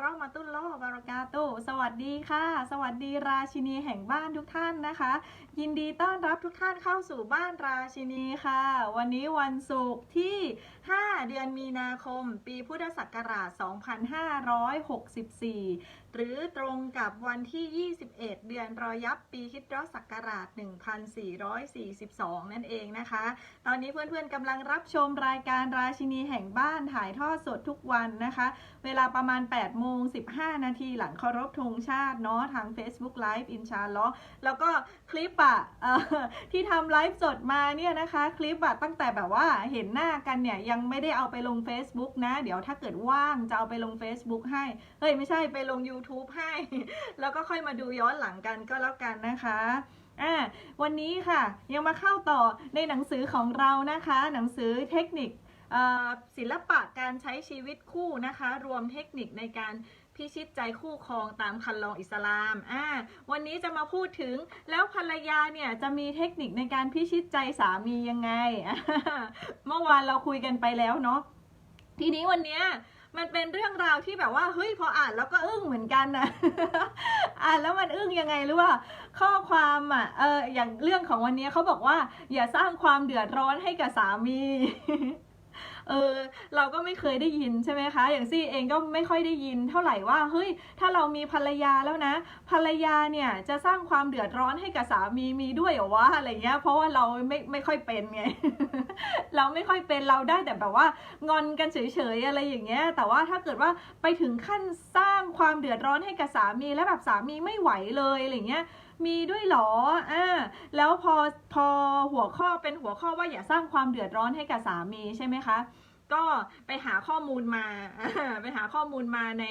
เราะมาตุลลอบารากาตุสวัสดีค่ะ สวัสดีราชินีแห่งบ้านทุกท่านนะคะ ยินดีต้อนรับทุกท่านเข้าสู่บ้านราชินีค่ะ วันนี้วันศุกร์ที่ 5 เดือนมีนาคม ปีพุทธศักราช 2564หรือตรงกับวันที่ 21 เดือนรอยับปีคิดรอศักราช 1442 นั่นเองนะคะ ตอนนี้เพื่อนๆกำลังรับชมรายการราชินีแห่งบ้านถ่ายทอดสดทุกวันนะคะ เวลาประมาณ 8 โมง 15 นาทีหลังเคารพธงชาติเนาะทาง Facebook Live อินชาลลอแล้วก็คลิปอะเอ่อที่ทำไลฟ์สดมาเนี่ยนะคะ คลิปอะตั้งแต่แบบว่าเห็นหน้ากันเนี่ยยังไม่ได้เอาไปลง Facebook นะ เดี๋ยวถ้าเกิดว่างจะเอาไปลง Facebook ให้ เฮ้ยไม่ใช่ไปลง YouTube ให้ แล้วก็ค่อยมาดูย้อนหลังกันก็แล้วกันนะคะอ่าวันนี้ค่ะยังมาเข้าต่อในหนังสือของเรานะคะ หนังสือเทคนิคศิลปะการใช้ชีวิตคู่นะคะ รวมเทคนิคในการพิชิตใจคู่ครองตามคันลองอิสลามอ่าวันนี้จะมาพูดถึงแล้วภรรยาเนี่ยจะมีเทคนิคในการพิชิตใจสามียังไง เมื่อวานเราคุยกันไปแล้วเนาะทีนี้วันเนี้ย มันเป็นเรื่องราวที่แบบว่าเฮ้ยพออ่านแล้วก็อึ้งเหมือนกันนะอ่านแล้วมันอึ้งยังไงหรือว่าข้อความอะเอออย่างเรื่องของวันนี้เขาบอกว่า อย่าสร้างความเดือดร้อนให้กับสามี เออเราก็ไม่เคยได้ยินใช่ไหมคะ อย่างซี่เองก็ไม่ค่อยได้ยิน เท่าไหร่ว่าเฮ้ยถ้าเรามีภรรยาแล้วนะ ภรรยาเนี่ยจะสร้างความเดือดร้อนให้กับสามีมีด้วยเหรอวะอะไรเงี้ยเพราะว่าเราไม่ไม่ค่อยเป็นไงเราไม่ค่อยเป็นเราได้แต่แบบว่างอนกันเฉยๆอะไรอย่างเงี้ยแต่ว่าถ้าเกิดว่าไปถึงขั้นสร้างความเดือดร้อนให้กับสามีแล้วแบบสามีไม่ไหวเลยอะไรเงี้ยมีด้วยหรอ อ่า แล้วพอ พอหัวข้อเป็นหัวข้อว่าอย่าสร้างความเดือดร้อนให้กับสามีใช่ไหมคะ ก็ไปหาข้อมูลมา ไปหาข้อมูลมาใน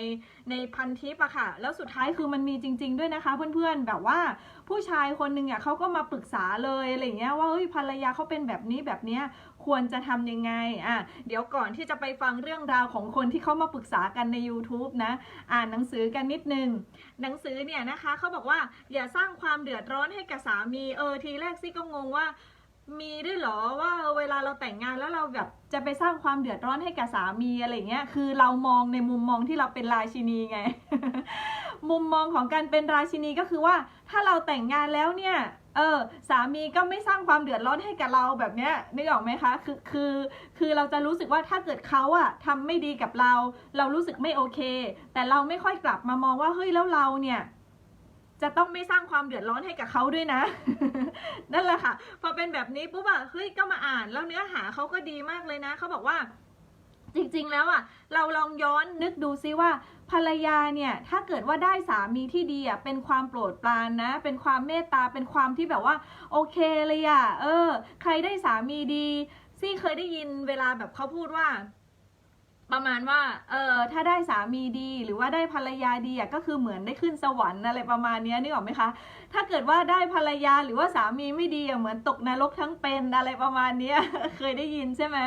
ในพันทิปอะค่ะ แล้วสุดท้ายคือมันมีจริง ๆ ด้วยนะคะ เพื่อนๆ แบบว่าผู้ชายคนหนึ่งอะเขาก็มาปรึกษาเลยอะไรเงี้ยว่าเฮ้ยภรรยาเขาเป็นแบบนี้แบบเนี้ยควรจะทำยังไง อะ เดี๋ยวก่อนที่จะไปฟังเรื่องราวของคนที่เขามาปรึกษากันใน YouTube นะ อ่านหนังสือกันนิดนึง หนังสือเนี่ยนะคะเขาบอกว่าอย่าสร้างความเดือดร้อนให้กับสามี เออทีแรกซี่ก็งงว่า มีด้วยเหรอว่าเวลาเราแต่งงานแล้วเราแบบจะไปสร้างความเดือดร้อนให้กับสามีอะไรเงี้ยคือเรามองในมุมมองที่เราเป็นราชินีไง มุมมองของการเป็นราชินีก็คือว่า ถ้าเราแต่งงานแล้วเนี่ยเออสามีก็ไม่สร้างความเดือดร้อนให้กับเราแบบเนี้ยนึกออกไหมคะคือคือคือเราจะรู้สึกว่าถ้าเกิดเขาอะทำไม่ดีกับเรา เรารู้สึกไม่โอเค แต่เราไม่ค่อยกลับมามองว่าเฮ้ยแล้วเราเนี่ย จะต้องไม่สร้างความเดือดร้อนให้กับเขาด้วยนะ นั่นแหละค่ะ พอเป็นแบบนี้ปุ๊บอะเฮ้ยก็มาอ่านแล้วเนื้อหาเขาก็ดีมากเลยนะเขาบอกว่า จริงๆแล้วอะเราลองย้อนนึกดูซิว่า ภรรยาเนี่ย ถ้าเกิดว่าได้สามีที่ดีอะเป็นความโปรดปรานนะ เป็นความเมตตาเป็นความที่แบบว่า โอเคเลยอะเออ ใครได้สามีดี ซี่เคยได้ยินเวลาแบบเขาพูดว่า ประมาณว่า เออถ้าได้สามีดีหรือว่าได้ภรรยาดีอะก็คือเหมือนได้ขึ้นสวรรค์อะไรประมาณนี้นึกออกไหมคะ ถ้าเกิดว่าได้ภรรยาหรือว่าสามีไม่ดีอะเหมือนตกนรกทั้งเป็นอะไรประมาณนี้เคยได้ยินใช่ไหม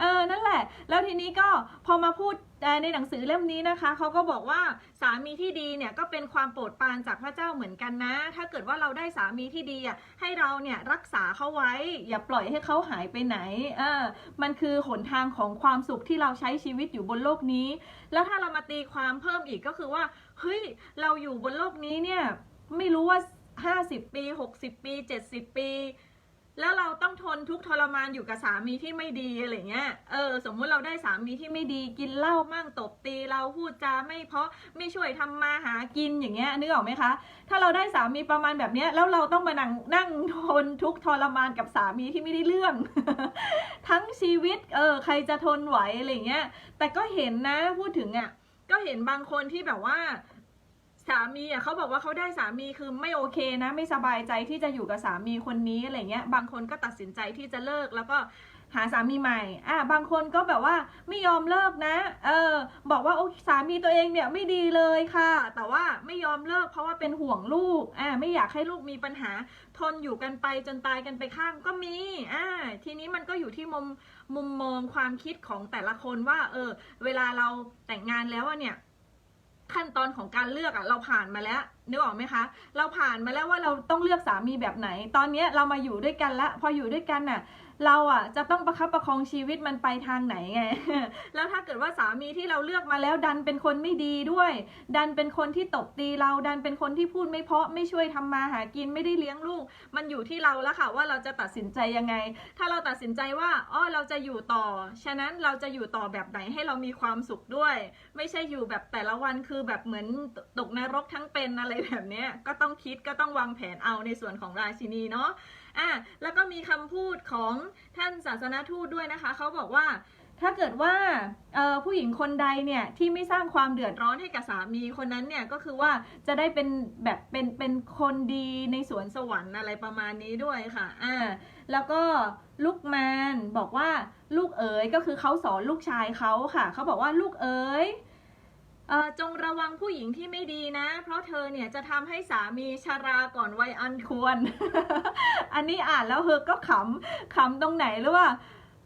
เออนั่นแหละ แล้วทีนี้ก็พอมาพูดเอ่ในหนังสือเล่มนี้นะคะเขาก็บอกว่าสามีที่ดีเนี่ยก็เป็นความโปรดปรานจากพระเจ้าเหมือนกันนะ ถ้าเกิดว่าเราได้สามีที่ดีอะให้เราเนี่ยรักษาเขาไว้ อย่าปล่อยให้เขาหายไปไหนเออมันคือหนทางของความสุขที่เราใช้ชีวิตอยู่บนโลกนี้ แล้วถ้าเรามาตีความเพิ่มอีกก็คือว่าเฮ้ยเราอยู่บนโลกนี้เนี่ยไม่รู้ว่า 50 ปี 60 ปี 70 ปี แล้วเราต้องทนทุกทรมานอยู่กับสามีที่ไม่ดีอะไรเงี้ย เออ สมมุติเราได้สามีที่ไม่ดีกินเหล้ามั่งตบตีเราพูดจาไม่เพราะไม่ช่วยทำมาหากินอย่างเงี้ยนึกออกไหมคะ ถ้าเราได้สามีประมาณแบบเนี้ยแล้วเราต้องมานั่งนั่งทนทุกทรมานกับสามีที่ไม่ได้เรื่อง ทั้งชีวิต เออ ใครจะทนไหวอะไรเงี้ย แต่ก็เห็นนะพูดถึงอะ ก็เห็นบางคนที่แบบว่า สามีอะเขาบอกว่าเขาได้สามีคือไม่โอเคนะ ไม่สบายใจที่จะอยู่กับสามีคนนี้อะไรเงี้ย บางคนก็ตัดสินใจที่จะเลิกแล้วก็หาสามีใหม่ อะบางคนก็แบบว่าไม่ยอมเลิกนะ เออ บอกว่าโอ้สามีตัวเองเนี่ยไม่ดีเลยค่ะ แต่ว่าไม่ยอมเลิกเพราะว่าเป็นห่วงลูก อ่าไม่อยากให้ลูกมีปัญหา ทนอยู่กันไปจนตายกันไปข้างก็มี อ่าทีนี้มันก็อยู่ที่มุมมุมมองความคิดของแต่ละคนว่า เออ เวลาเราแต่งงานแล้วเนี่ย ขั้นตอนของการเลือกอะเราผ่านมาแล้วนึกออกไหมคะ เราผ่านมาแล้วว่าเราต้องเลือกสามีแบบไหน ตอนนี้เรามาอยู่ด้วยกันละพออยู่ด้วยกันน่ะ เราอะจะต้องประคับประคองชีวิตมันไปทางไหนไง แล้วถ้าเกิดว่าสามีที่เราเลือกมาแล้วดันเป็นคนไม่ดีด้วย ดันเป็นคนที่ตบตีเรา ดันเป็นคนที่พูดไม่เพาะ ไม่ช่วยทำมาหากิน ไม่ได้เลี้ยงลูก มันอยู่ที่เราแล้วค่ะว่าเราจะตัดสินใจยังไง ถ้าเราตัดสินใจว่า อ๋อ เราจะอยู่ต่อ ฉะนั้นเราจะอยู่ต่อแบบไหนให้เรามีความสุขด้วย ไม่ใช่อยู่แบบแต่ละวันคือแบบเหมือนตกนรกทั้งเป็นอะไรแบบนี้ ก็ต้องคิด ก็ต้องวางแผนเอาในส่วนของราชินีเนาะ อะแล้วก็มีคำพูดของท่านศาสนทูตด้วยนะคะเขาบอกว่าถ้าเกิดว่าผู้หญิงคนใดเนี่ยที่ไม่สร้างความเดือดร้อนให้กับสามีคนนั้นเนี่ยก็คือว่าจะได้เป็นแบบเป็นเป็นคนดีในสวนสวรรค์อะไรประมาณนี้ด้วยค่ะอ่าแล้วก็ลูกแมนบอกว่าลูกเอ๋ยก็คือเขาสอนลูกชายเขาค่ะเขาบอกว่าลูกเอ๋ย จงระวังผู้หญิงที่ไม่ดีนะ เพราะเธอเนี่ยจะทำให้สามีชาราก่อนวัยอันควร อันนี้อ่านแล้วเฮอก็ขำขำตรงไหนหรือว่า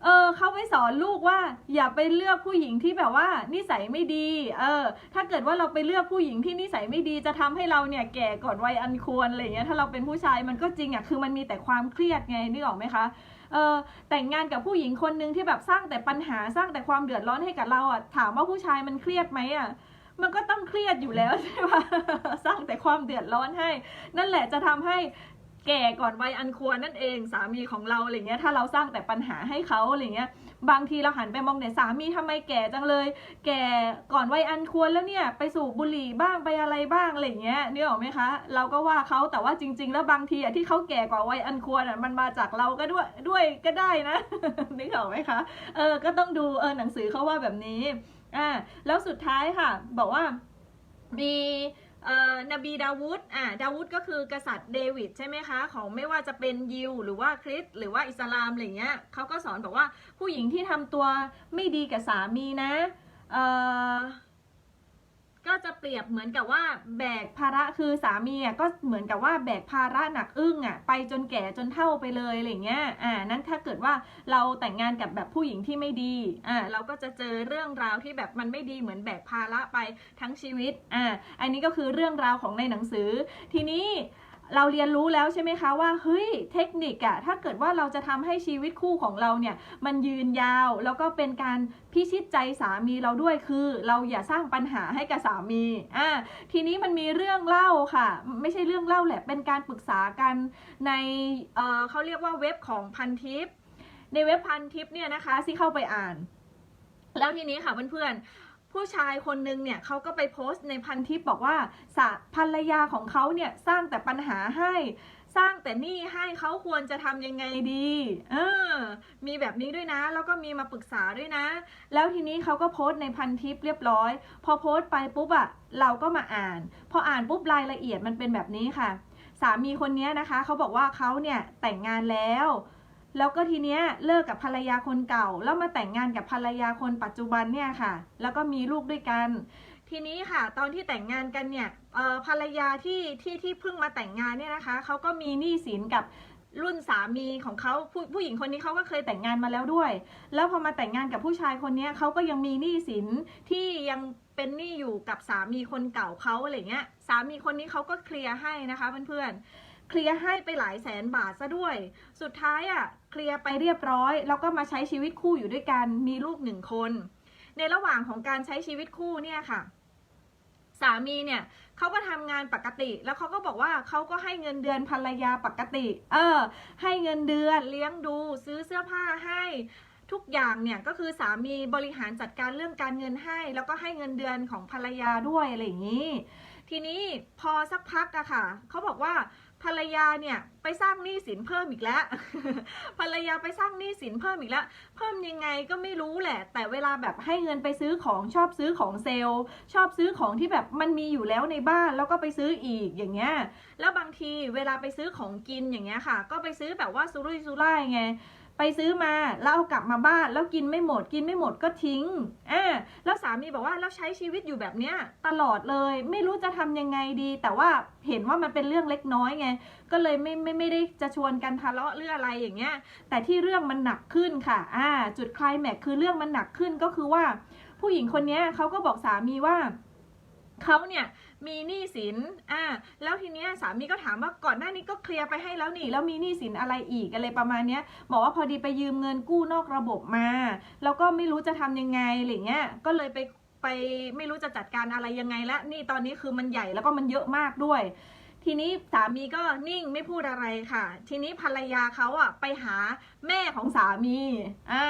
เออเขาไปสอนลูกว่า อย่าไปเลือกผู้หญิงที่แบบว่า นิสัยไม่ดี เออ ถ้าเกิดว่าเราไปเลือกผู้หญิงที่นิสัยไม่ดีจะทำให้เราเนี่ยแก่ก่อนวัยอันควรอะไรเงี้ยถ้าเราเป็นผู้ชายมันก็จริงอะคือมันมีแต่ความเครียดไงนึกออกไหมคะเออแต่งงานกับผู้หญิงคนหนึ่งที่แบบสร้างแต่ปัญหาสร้างแต่ความเดือดร้อนให้กับเราอะถามว่าผู้ชายมันเครียดไหมอะ มันก็ต้องเครียดอยู่แล้วใช่ปะสร้างแต่ความเดือดร้อนให้ นั่นแหละจะทำให้แก่ก่อนวัยอันควรนั่นเองสามีของเราอะไรเงี้ยถ้าเราสร้างแต่ปัญหาให้เขาอะไรเงี้ยบางทีเราหันไปมองเนี่ยสามีทำไมแก่จังเลย แก่ก่อนวัยอันควรแล้วเนี่ยไปสูบบุหรี่บ้างไปอะไรบ้างอะไรเงี้ยนี่ออกไหมคะ เราก็ว่าเขาแต่ว่าจริง ๆ แล้วบางทีอะที่เขาแก่กว่าวัยอันควรอะมันมาจากเราก็ด้วยด้วยก็ได้นะนึกออกไหมคะเออก็ต้องดูเออหนังสือเขาว่าแบบนี้ อ่าแล้วสุดท้ายค่ะ บอกว่ามีเอ่อนบีดาวุฒอ่าดาวุฒก็คือกษัตริย์เดวิดใช่ไหมคะของไม่ว่าจะเป็นยิวหรือว่าคริสหรือว่าอิสลามอะไรเงี้ยเขาก็สอนบอกว่าผู้หญิงที่ทำตัวไม่ดีกับสามีนะเอ่อ ก็จะเปรียบเหมือนกับว่าแบกภาระคือสามีอะก็เหมือนกับว่าแบกภาระหนักอึ้งอะไปจนแก่จนเท่าไปเลยอะไรเงี้ยอ่านั้นถ้าเกิดว่าเราแต่งงานกับแบบผู้หญิงที่ไม่ดีอ่าเราก็จะเจอเรื่องราวที่แบบมันไม่ดีเหมือนแบกภาระไปทั้งชีวิตอ่าอันนี้ก็คือเรื่องราวของในหนังสือทีนี้ เราเรียนรู้แล้วใช่ไหมคะว่าเฮ้ยเทคนิคอะถ้าเกิดว่าเราจะทำให้ชีวิตคู่ของเราเนี่ยมันยืนยาวแล้วก็เป็นการพิชิตใจสามีเราด้วยคือ เราอย่าสร้างปัญหาให้กับสามีอ่าทีนี้มันมีเรื่องเล่าค่ะ ไม่ใช่เรื่องเล่าแหละเป็นการปรึกษากันในเออเขาเรียกว่าเว็บของพันทิปในเว็บพันทิปเนี่ยนะคะที่เข้าไปอ่านแล้วทีนี้ค่ะเพื่อนๆ ผู้ชายคนนึงเนี่ยเขาก็ไปโพสต์ในพันทิปบอกว่าสาภรรยาของเขาเนี่ยสร้างแต่ปัญหาให้สร้างแต่หนี้ให้เขาควรจะทำยังไงดี เออ มีแบบนี้ด้วยนะ แล้วก็มีมาปรึกษาด้วยนะ แล้วทีนี้เขาก็โพสต์ในพันทิปเรียบร้อย พอโพสต์ไปปุ๊บอะเราก็มาอ่าน พออ่านปุ๊บรายละเอียดมันเป็นแบบนี้ค่ะ สามีคนนี้นะคะ เขาบอกว่าเขาเนี่ยแต่งงานแล้ว แล้วก็ทีเนี้ยเลิกกับภรรยาคนเก่า แล้วมาแต่งงานกับภรรยาคนปัจจุบันเนี่ยค่ะ แล้วก็มีลูกด้วยกัน ทีนี้ค่ะตอนที่แต่งงานกันเนี่ยภรรยาที่ที่ที่เพิ่งมาแต่งงานเนี่ยนะคะเขาก็มีหนี้สินกับรุ่นสามีของเขาผู้ผู้หญิงคนนี้เขาก็เคยแต่งงานมาแล้วด้วย แล้วพอมาแต่งงานกับผู้ชายคนนี้เขาก็ยังมีหนี้สินที่ยังเป็นหนี้อยู่กับสามีคนเก่าเขาอะไรเงี้ย สามีคนนี้เขาก็เคลียร์ให้นะคะเพื่อนๆเคลียร์ให้ไปหลายแสนบาทซะด้วย สุดท้ายอะ เคลียร์ไปเรียบร้อย แล้วก็มาใช้ชีวิตคู่อยู่ด้วยกันมีลูกหนึ่งคน ในระหว่างของการใช้ชีวิตคู่เนี่ยค่ะ สามีเนี่ยเขาก็ทำงานปกติ แล้วเขาก็บอกว่าเขาก็ให้เงินเดือนภรรยาปกติ เออ ให้เงินเดือนเลี้ยงดู ซื้อเสื้อผ้าให้ทุกอย่างเนี่ยก็คือสามีบริหารจัดการเรื่องการเงินให้ แล้วก็ให้เงินเดือนของภรรยาด้วยอะไรอย่างนี้ ทีนี้พอสักพักอะค่ะเขาบอกว่า ภรรยาเนี่ยไปสร้างหนี้สินเพิ่มอีกแล้ว ภรรยาไปสร้างหนี้สินเพิ่มอีกแล้ว เพิ่มยังไงก็ไม่รู้แหละ แต่เวลาแบบให้เงินไปซื้อของชอบซื้อของเซลล์ ชอบซื้อของที่แบบมันมีอยู่แล้วในบ้านแล้วก็ไปซื้ออีกอย่างเงี้ย แล้วบางทีเวลาไปซื้อของกินอย่างเงี้ยค่ะ ก็ไปซื้อแบบว่าซุรุ่ยซุร่ายไง ไปซื้อมาแล้วเอากลับมาบ้านแล้วกินไม่หมดกินไม่หมดก็ทิ้งอ่าแล้วสามีบอกว่าแล้วใช้ชีวิตอยู่แบบเนี้ยตลอดเลย ไม่รู้จะทำยังไงดี แต่ว่าเห็นว่ามันเป็นเรื่องเล็กน้อยไงก็เลยไม่ไม่ไม่ได้จะชวนกันทะเลาะเรื่องอะไรอย่างเงี้ย แต่ที่เรื่องมันหนักขึ้นค่ะอ่าจุดคลายแม็กคือเรื่องมันหนักขึ้นก็คือว่า ผู้หญิงคนนี้เขาก็บอกสามีว่า เขาเนี่ยมีหนี้สิน อ่า แล้วทีเนี้ยสามีก็ถามว่าก่อนหน้านี้ก็เคลียร์ไปให้แล้วนี่ แล้วมีหนี้สินอะไรอีกอะไรประมาณเนี้ย บอกว่าพอดีไปยืมเงินกู้นอกระบบมา แล้วก็ไม่รู้จะทำยังไงอะไรเงี้ย ก็เลยไปไปไม่รู้จะจัดการอะไรยังไงและนี่ตอนนี้คือมันใหญ่แล้วก็มันเยอะมากด้วย ทีนี้สามีก็นิ่งไม่พูดอะไรค่ะ ทีนี้ภรรยาเขาอะไปหาแม่ของสามีอ่า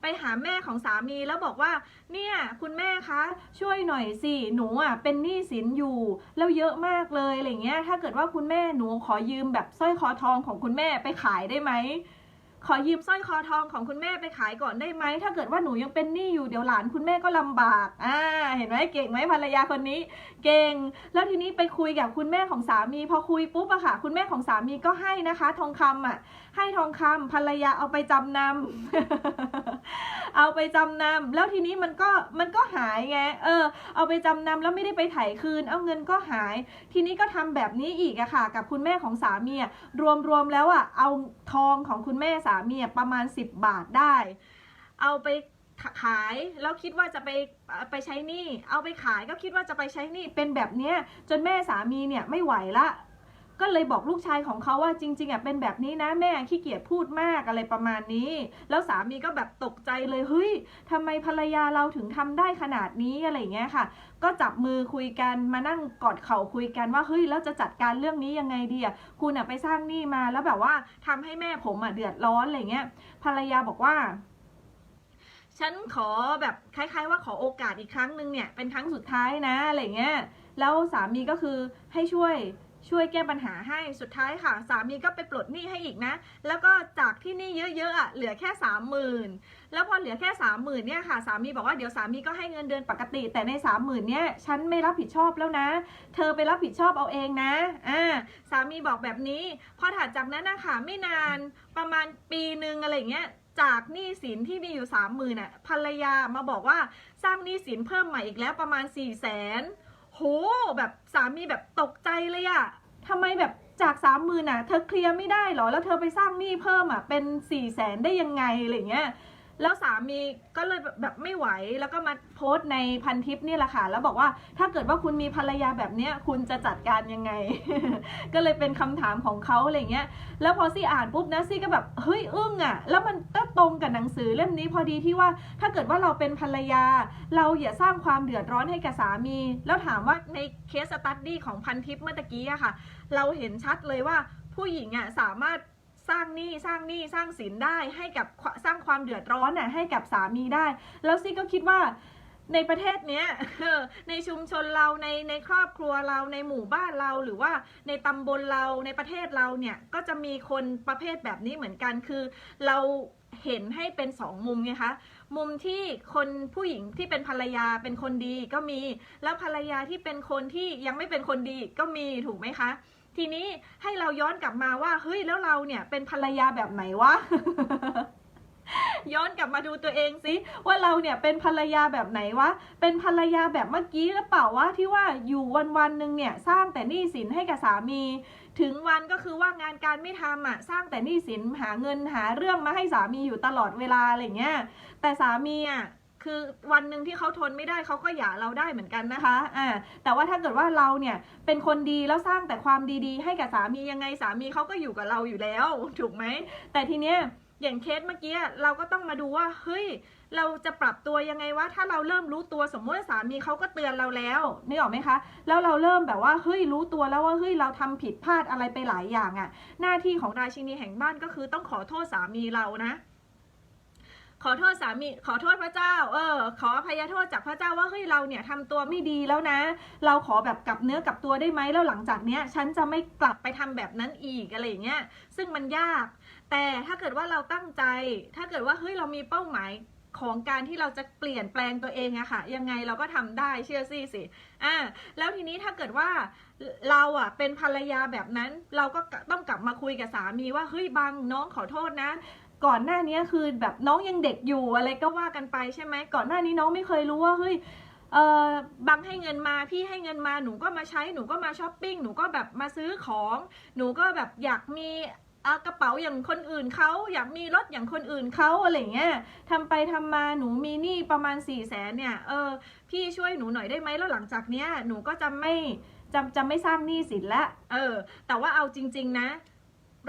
ไปหาแม่ของสามีแล้วบอกว่า เนี่ยคุณแม่คะช่วยหน่อยสิหนูอะเป็นหนี้สินอยู่ แล้วเยอะมากเลยอะไรเงี้ย ถ้าเกิดว่าคุณแม่หนูขอยืมแบบสร้อยคอทองของคุณแม่ไปขายได้ไหม ขอยืมสร้อยคอทองของคุณแม่ไปขายก่อนได้ไหม ถ้าเกิดว่าหนูยังเป็นหนี้อยู่เดี๋ยวหลานคุณแม่ก็ลำบาก อ่า เห็นไหมเก่งไหมภรรยาคนนี้ เก่ง แล้วทีนี้ไปคุยกับคุณแม่ของสามี พอคุยปุ๊บอะค่ะ คุณแม่ของสามีก็ให้นะคะ ทองคำอะให้ทองคำภรรยาเอาไปจำนำเอาไปจำนำแล้วทีนี้มันก็มันก็หายไง เออ เอาไปจำนำแล้วไม่ได้ไปไถ่คืน เอาเงินก็หาย ทีนี้ก็ทำแบบนี้อีกอะค่ะ กับคุณแม่ของสามีอะรวมๆแล้วอะเอาทองของคุณแม่สามีประมาณ 10 บาทได้ เอาไปขายแล้วคิดว่าจะไปไปใช้หนี้เอาไปขายก็คิดว่าจะไปใช้หนี้เป็นแบบเนี้ยจนแม่สามีเนี่ยไม่ไหวละ ก็เลยบอกลูกชายของเขาว่าจริงๆอะเป็นแบบนี้นะแม่ขี้เกียจพูดมากอะไรประมาณนี้ แล้วสามีก็แบบตกใจเลยเฮ้ยทำไมภรรยาเราถึงทำได้ขนาดนี้อะไรอย่างเงี้ยค่ะ ก็จับมือคุยกันมานั่งกอดเข่าคุยกันว่าเฮ้ยแล้วจะจัดการเรื่องนี้ยังไงดีอะคุณอะไปสร้างหนี้มาแล้วแบบว่าทำให้แม่ผมอะเดือดร้อนอะไรเงี้ยภรรยาบอกว่าฉันขอแบบคล้าย ๆ ว่าขอโอกาสอีกครั้งหนึ่งเนี่ยเป็นครั้งสุดท้ายนะอะไรเงี้ยแล้วสามีก็คือให้ช่วย ช่วยแก้ปัญหาให้สุดท้ายค่ะ สามีก็ไปปลดหนี้ให้อีกนะ แล้วก็จากที่หนี้เยอะๆอะเหลือแค่สามหมื่นแล้วพอเหลือแค่สามหมื่นเนี่ยค่ะ สามีบอกว่าเดี๋ยวสามีก็ให้เงินเดือนปกติ แต่ในสามหมื่นเนี่ยฉันไม่รับผิดชอบแล้วนะ เธอไปรับผิดชอบเอาเองนะอ่าสามีบอกแบบนี้พอถัดจากนั้นนะคะไม่นานประมาณปีหนึ่งอะไรเงี้ยจากหนี้สินที่มีอยู่สามหมื่นอะภรรยามาบอกว่าสร้างหนี้สินเพิ่มใหม่อีกแล้วประมาณสี่แสน โหแบบสามีแบบตกใจเลยอะทำไมแบบจากสามหมื่นอะเธอเคลียร์ไม่ได้เหรอ แล้วเธอไปสร้างหนี้เพิ่มอะเป็นสี่แสนได้ยังไงอะไรเงี้ยแล้วสามีก็เลยแบบแบบไม่ไหวแล้วก็มาโพสต์ในพันทิปนี่แหละค่ะ แล้วบอกว่าถ้าเกิดว่าคุณมีภรรยาแบบเนี้ยคุณจะจัดการยังไง ก็เลยเป็นคำถามของเขาอะไรเงี้ยแล้วพอซี่อ่านปุ๊บนะซี่ก็แบบเฮ้ยอึ้งอะ แล้วมันก็ รงกับหนังสือเล่มนี้พอดีที่ว่าถ้าเกิดว่าเราเป็นภรรยา เราอย่าสร้างความเดือดร้อนให้กับสามี แล้วถามว่าในเคสสตัดดี้ของพันทิปเมื่อตะกี้อะค่ะ เราเห็นชัดเลยว่าผู้หญิงอะสามารถสร้างหนี้สร้างหนี้สร้างสินได้ให้กับสร้างความเดือดร้อนน่ะให้กับสามีได้ แล้วซี่ก็คิดว่าในประเทศเนี้ยในชุมชนเราในในครอบครัวเราในหมู่บ้านเราหรือว่าในตำบลเราในประเทศเราเนี่ยก็จะมีคนประเภทแบบนี้เหมือนกันคือเรา เห็นให้เป็นสองมุมไงคะมุมที่คนผู้หญิงที่เป็นภรรยาเป็นคนดีก็มี แล้วภรรยาที่เป็นคนที่ยังไม่เป็นคนดีก็มีถูกไหมคะ ทีนี้ให้เราย้อนกลับมาว่าเฮ้ยแล้วเราเนี่ยเป็นภรรยาแบบไหนวะย้อนกลับมาดูตัวเองสิว่าเราเนี่ยเป็นภรรยาแบบไหนวะ เป็นภรรยาแบบเมื่อกี้หรือเปล่าวะที่ว่าอยู่วันวันๆหนึ่งเนี่ยสร้างแต่หนี้สินให้กับสามี ถึงวันก็คือว่างานการไม่ทำอะสร้างแต่หนี้สินหาเงินหาเรื่องมาให้สามีอยู่ตลอดเวลาอะไรเงี้ยแต่สามีอะคือวันหนึ่งที่เขาทนไม่ได้เขาก็หย่าเราได้เหมือนกันนะคะ อ่า แต่ว่าถ้าเกิดว่าเราเนี่ยเป็นคนดีแล้วสร้างแต่ความดีๆ ให้กับสามียังไงสามีเขาก็อยู่กับเราอยู่แล้ว ถูกไหม แต่ทีเนี้ย อย่างเคสเมื่อกี้เราก็ต้องมาดูว่าเฮ้ยเราจะปรับตัวยังไงวะถ้าเราเริ่มรู้ตัวสมมติสามีเขาก็เตือนเราแล้วนี่ออกไหมคะ แล้วเราเริ่มแบบว่าเฮ้ยรู้ตัวแล้วว่าเฮ้ยเราทำผิดพลาดอะไรไปหลายอย่างอะ่ะ หน้าที่ของราชินีแห่งบ้านก็คือต้องขอโทษสามีเรานะขอโทษสามีขอโทษพระเจ้า เออ ขออภัยโทษจากพระเจ้าว่าเฮ้ยเราเนี่ยทำตัวไม่ดีแล้วนะ เราขอแบบกลับเนื้อกลับตัวได้ไหมแล้วหลังจากเนี้ย ฉันจะไม่กลับไปทำแบบนั้นอีกอะไรอย่างเงี้ย ซึ่งมันยาก แต่ถ้าเกิดว่าเราตั้งใจ ถ้าเกิดว่าเฮ้ยเรามีเป้าหมายของการที่เราจะเปลี่ยนแปลงตัวเองอะค่ะ ยังไงเราก็ทำได้เชื่อสิสิอ่าแล้วทีนี้ถ้าเกิดว่าเราอะเป็นภรรยาแบบนั้น เราก็ต้องกลับมาคุยกับสามีว่าเฮ้ยบังน้องขอโทษนะ ก่อนหน้านี้คือแบบน้องยังเด็กอยู่อะไรก็ว่ากันไปใช่ไหมก่อนหน้านี้น้องไม่เคยรู้ว่าเฮ้ยเออบังให้เงินมาพี่ให้เงินมาหนูก็มาใช้หนูก็มาช้อปปิ้งหนูก็แบบมาซื้อของ หนูก็แบบอยากมี กระเป๋าอย่างคนอื่นเขาอยากมีรถอย่างคนอื่นเขาอะไรเงี้ยทำไปทำมาหนูมีหนี้ประมาณ4ี่แสนเนี่ยเออพี่ช่วยหนูหน่อยได้ไหมแล้วหลังจากเนี้ยหนูก็จะไม่จะจะไม่สร้างหนี้สินละเออ แต่ว่าเอาจริง ๆนะ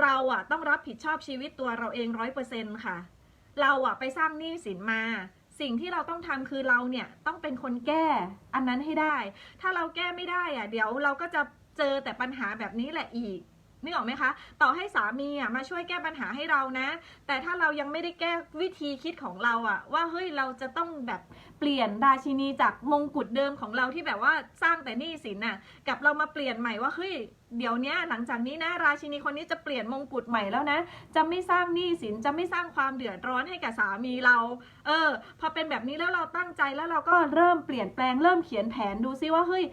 เราอะต้องรับผิดชอบชีวิตตัวเราเองร้อยเปอร์เซ็นค่ะ เราอะไปสร้างหนี้สินมา สิ่งที่เราต้องทำคือเราเนี่ยต้องเป็นคนแก้อันนั้นให้ได้ ถ้าเราแก้ไม่ได้อะเดี๋ยวเราก็จะเจอแต่ปัญหาแบบนี้แหละอีก นึกออกไหมคะ ต่อให้สามีอะมาช่วยแก้ปัญหาให้เรานะ แต่ถ้าเรายังไม่ได้แก้วิธีคิดของเราอะ ว่าเฮ้ยเราจะต้องแบบเปลี่ยนราชินีจากมงกุฎเดิมของเราที่แบบว่าสร้างแต่หนี้สินน่ะ กับเรามาเปลี่ยนใหม่ว่าเฮ้ยเดี๋ยวนี้หลังจากนี้นะราชินีคนนี้จะเปลี่ยนมงกุฎใหม่แล้วนะ จะไม่สร้างหนี้สินจะไม่สร้างความเดือดร้อนให้กับสามีเรา เออ พอเป็นแบบนี้แล้วเราตั้งใจแล้วเราก็เริ่มเปลี่ยนแปลงเริ่มเขียนแผนดูซิว่าเฮ้ย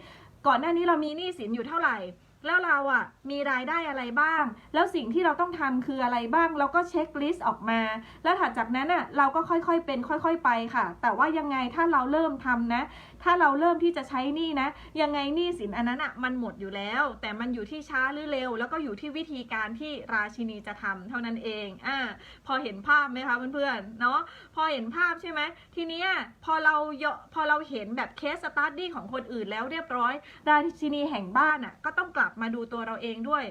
ก่อนหน้านี้เรามีหนี้สินอยู่เท่าไหร่ แล้วเราอะ่ะมีรายได้อะไรบ้าง แล้วสิ่งที่เราต้องทำคืออะไรบ้าง เราก็เช็คลิสต์ออกมา แล้วถัดจากนั้นอะ่ะเราก็ค่อยๆเป็น ค่อย ๆ ไปค่ะ แต่ว่ายังไงถ้าเราเริ่มทำนะ ถ้าเราเริ่มที่จะใช้นี้นะ ยังไงนี้สินอันนั้นอะ่ะมันหมดอยู่แล้ว แต่มันอยู่ที่ช้าหรือเร็ว แล้วก็อยู่ที่วิธีการที่ราชินีจะทำเท่านั้นเองอ่าพอเห็นภาพไหมคะเพื่อนๆเนาะพอเห็นภาพใช่ไหมทีนี้พอเราพอเราเห็นแบบเคสสตัดดี้ของคนอื่นแล้วเรียบร้อย ราชินีแห่งบ้านอะก็ต้องกลับมาดูตัวเราเองด้วย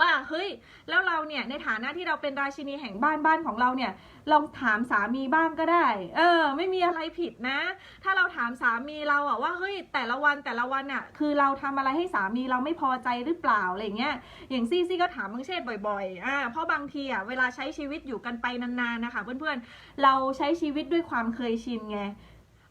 ว่าเฮ้ยแล้วเราเนี่ยในฐานะที่เราเป็นราชินีแห่งบ้านบ้านของเราเนี่ยลองถามสามีบ้างก็ได้ เออ ไม่มีอะไรผิดนะ ถ้าเราถามสามีเราอะว่าเฮ้ยแต่ละวันแต่ละวันอะคือเราทำอะไรให้สามีเราไม่พอใจหรือเปล่าอะไรเงี้ยอย่างซี่ซี่ก็ถามบังเชษบ่อยๆอ่าเพราะบางทีอะเวลาใช้ชีวิตอยู่กันไปนานๆนะคะเพื่อนๆเราใช้ชีวิตด้วยความเคยชินไง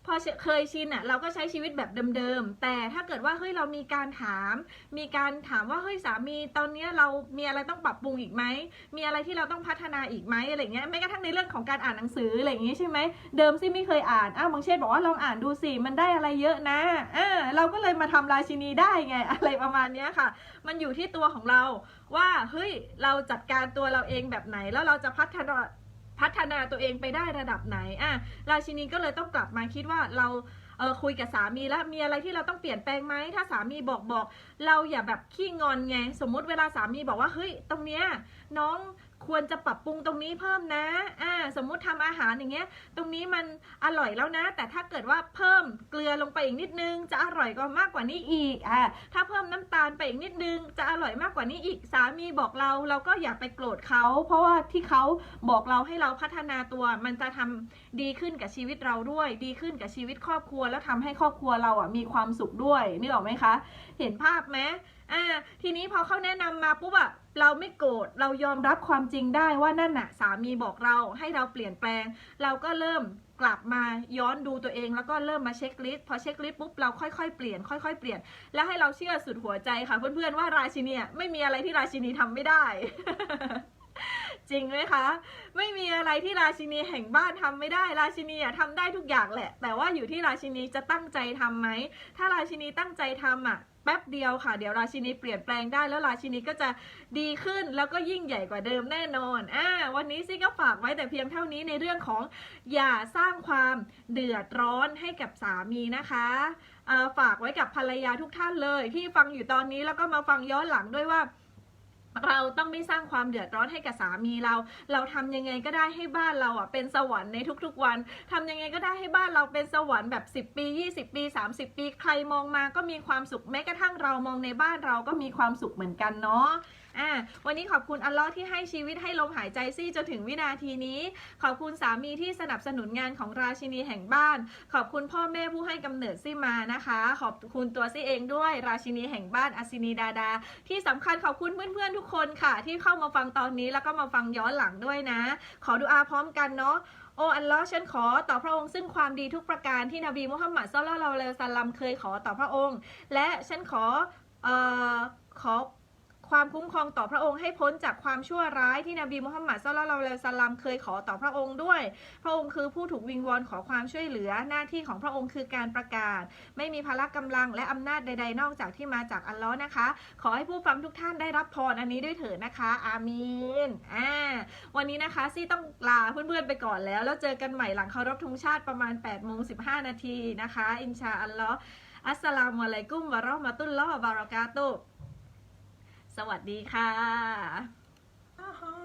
พอเคยชินอะเราก็ใช้ชีวิตแบบเดิมๆ แต่ถ้าเกิดว่าเฮ้ยเรามีการถาม มีการถามว่าเฮ้ยสามีตอนนี้เรามีอะไรต้องปรับปรุงอีกไหม มีอะไรที่เราต้องพัฒนาอีกไหมอะไรเงี้ยแม้กระทั่งในเรื่องของการอ่านหนังสืออะไรอย่างงี้ใช่ไหมเดิมซี่ไม่เคยอ่านอ้าวบางเช่นบอกว่าลองอ่านดูสิมันได้อะไรเยอะนะอ่าเราก็เลยมาทำราชินีได้ไงอะไรประมาณเนี้ยค่ะ มันอยู่ที่ตัวของเราว่าเฮ้ยเราจัดการตัวเราเองแบบไหนแล้วเราจะพัฒนา พัฒนาตัวเองไปได้ระดับไหนอะราชินีก็เลยต้องกลับมาคิดว่าเราเออคุยกับสามีแล้วมีอะไรที่เราต้องเปลี่ยนแปลงไหมถ้าสามีบอกบอก เราอย่าแบบขี้งอนไง สมมุติเวลาสามีบอกว่าเฮ้ยตรงเนี้ยน้องควรจะปรับปรุงตรงนี้เพิ่มนะ อ่า สมมุติทำอาหารอย่างเงี้ย ตรงนี้มันอร่อยแล้วนะ แต่ถ้าเกิดว่าเพิ่มเกลือลงไปอีกนิดนึง จะอร่อยกว่ามากกว่านี้อีก อ่า ถ้าเพิ่มน้ำตาลไปอีกนิดนึง จะอร่อยมากกว่านี้อีก สามีบอกเรา เราก็อย่าไปโกรธเขา เพราะว่าที่เขาบอกเราให้เราพัฒนาตัว มันจะทำดีขึ้นกับชีวิตเราด้วย ดีขึ้นกับชีวิตครอบครัว แล้วทำให้ครอบครัวเราอะมีความสุขด้วยนึกออไหมคะ เห็นภาพไหมอ่า ทีนี้พอเขาแนะนำมาปุ๊บอะ เราไม่โกรธเรายอมรับความจริงได้ว่านั่นน่ะสามีบอกเราให้เราเปลี่ยนแปลง เราก็เริ่มกลับมาย้อนดูตัวเอง แล้วก็เริ่มมาเช็คลิสต์พอเช็คลิสต์ปุ๊บเราค่อยๆเปลี่ยนค่อยๆเปลี่ยน แล้วให้เราเชื่อสุดหัวใจค่ะ เพื่อนๆว่าราชินีอะไม่มีอะไรที่ราชินีทำไม่ได้ จริงไหมคะ ไม่มีอะไรที่ราชินีแห่งบ้านทำไม่ได้ ราชินีอะทำได้ทุกอย่างแหละ แต่ว่าอยู่ที่ราชินีจะตั้งใจทำไหมถ้าราชินีตั้งใจทำอะ แป๊บเดียวค่ะ เดี๋ยวราชินีเปลี่ยนแปลงได้แล้วราชินีก็จะดีขึ้นแล้วก็ยิ่งใหญ่กว่าเดิมแน่นอนอ่าวันนี้ซี่ก็ฝากไว้แต่เพียงเท่านี้ในเรื่องของอย่าสร้างความเดือดร้อนให้กับสามีนะคะฝากไว้กับภรรยาทุกท่านเลย ที่ฟังอยู่ตอนนี้แล้วก็มาฟังย้อนหลังด้วยว่า เราต้องไม่สร้างความเดือดร้อนให้กับสามีเรา เราทำยังไงก็ได้ให้บ้านเราอะเป็นสวรรค์ในทุกๆวันทำยังไงก็ได้ให้บ้านเราเป็นสวรรค์แบบ 10 ปี 20 ปี 30 ปี ใครมองมาก็มีความสุขแม้กระทั่งเรามองในบ้านเราก็มีความสุขเหมือนกันเนาะ อ่าวันนี้ขอบคุณอัลลอฮ์ที่ให้ชีวิตให้ลมหายใจซี่จนถึงวินาทีนี้ ขอบคุณสามีที่สนับสนุนงานของราชินีแห่งบ้าน ขอบคุณพ่อแม่ผู้ให้กำเนิดซี่มานะคะ ขอบคุณตัวซี่เองด้วยราชินีแห่งบ้านอาซินีดาดา ที่สำคัญขอบคุณเพื่อนๆทุกคนค่ะ ที่เข้ามาฟังตอนนี้แล้วก็มาฟังย้อนหลังด้วยนะ ขอดุอาพร้อมกันเนาะโอ้อัลลอฮ์ฉันขอต่อพระองค์ซึ่งความดีทุกประการที่นบีมุฮัมมัดศ็อลลัลลอฮุอะลัยฮิวะซัลลัมเคยขอต่อพระองค์ และฉันขอเอ่อขอ ความคุ้มครองต่อพระองค์ให้พ้นจากความชั่วร้ายที่นบีมุฮัมมัดศ็อลลัลละลัยฮิวซัลลัมเคยขอต่อพระองค์ด้วย พระองค์คือผู้ถูกวิงวอนขอความช่วยเหลือหน้าที่ของพระองค์คือการประกาศ ไม่มีพละกำลังและอำนาจใด ๆ นอกจากที่มาจากอัลลอฮ์นะคะ ขอให้ผู้ฟังทุกท่านได้รับพรอันนี้ด้วยเถิดนะคะ อามีนอ่าวันนี้นะคะซี่ต้องลาเพื่อนๆไปก่อนแล้ว แล้วเจอกันใหม่หลังเคารพธงชาติประมาณ8โมง15นาทีนะคะ อินชาอัลลอฮ์อัสสลามุอะลัยกุมวะเราะมะตุลลอฮ์วะบารากาตุ สวัสดีค่ะ